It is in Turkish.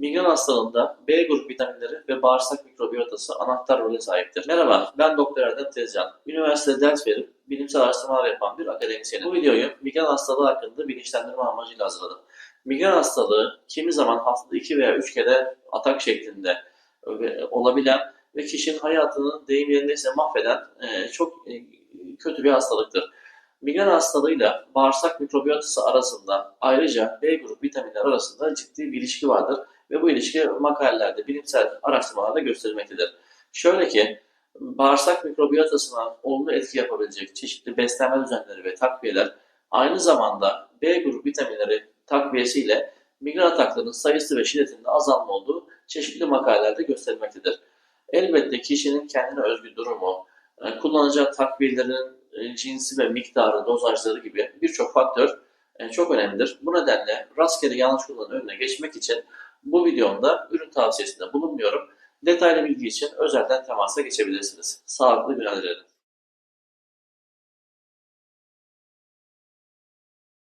Migren hastalığında B grup vitaminleri ve bağırsak mikrobiyotası anahtar role sahiptir. Merhaba, ben Doktor Erdem Tezcan. Üniversitede ders verip bilimsel araştırmalar yapan bir akademisyenim. Bu videoyu migren hastalığı hakkında bilinçlendirme amacıyla hazırladım. Migren hastalığı kimi zaman haftada 2 veya 3 kere atak şeklinde e, olabilen ve kişinin hayatını deyim yerindeyse mahveden e, çok e, kötü bir hastalıktır. Migren hastalığıyla bağırsak mikrobiyotası arasında ayrıca B grup vitaminler arasında ciddi bir ilişki vardır ve bu ilişki makalelerde, bilimsel araştırmalarda gösterilmektedir. Şöyle ki, bağırsak mikrobiyotasına olumlu etki yapabilecek çeşitli beslenme düzenleri ve takviyeler aynı zamanda B grup vitaminleri takviyesiyle migren ataklarının sayısı ve şiddetinde azalma olduğu çeşitli makalelerde gösterilmektedir. Elbette kişinin kendine özgü durumu, e, kullanacağı takviyelerin e, cinsi ve miktarı, dozajları gibi birçok faktör e, çok önemlidir. Bu nedenle rastgele yanlış kullanım önüne geçmek için bu videomda ürün tavsiyesinde bulunmuyorum. Detaylı bilgi için özelden temasa geçebilirsiniz. Sağlıklı günler dilerim.